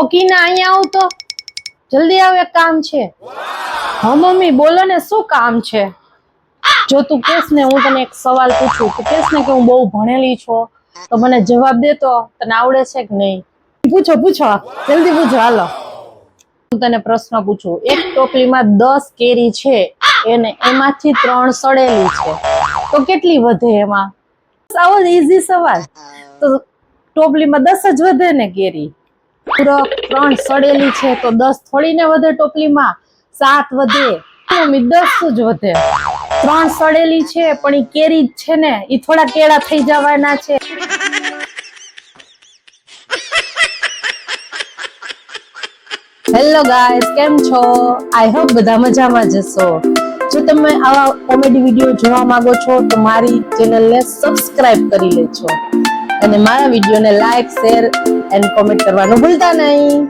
ઓકીના અહીંયા આવ તો. જલ્દી આવ કામ છે. હા, મમ્મી, બોલો ને, શું કામ છે? જો તું કેસ ને હું તને એક સવાલ પૂછું. તું કેસ ને કે, હું બહુ ભણેલી છો, તો મને જવાબ દે તો તને આવડે છે કે નહીં? પૂછો પૂછો. જલ્દી પૂછો, હાલો. હું તને પ્રશ્ન પૂછું. એક ટોપલીમાં દસ કેરી છે, એને એમાંથી ત્રણ સડેલી છે. તો કેટલી વધે એમાં? આવો ઈઝી સવાલ. તો ટોપલીમાં દસ જ વધે ને કેરી? પૂરક ત્રણ સડેલી છે તો દસ થોડી ને વધે ટોપલીમાં, સાત વધે દસ જ વધે. ત્રણ સડેલી છે, પણ એ કેરી જ છે ને એ થોડા કેળા થઈ જવાના છે. હેલો ગાઈસ કેમ છો? આઈ હોપ બધા મજામાં જશો. જો તમે આવા કોમેડી વીડિયો જોવા માંગો છો, તો મારી ચેનલને સબસ્ક્રાઇબ કરી લેજો. અને મારા વિડીયોને લાઈક શેર એન્ડ કોમેન્ટ કરવાનું ભૂલતા નહીં.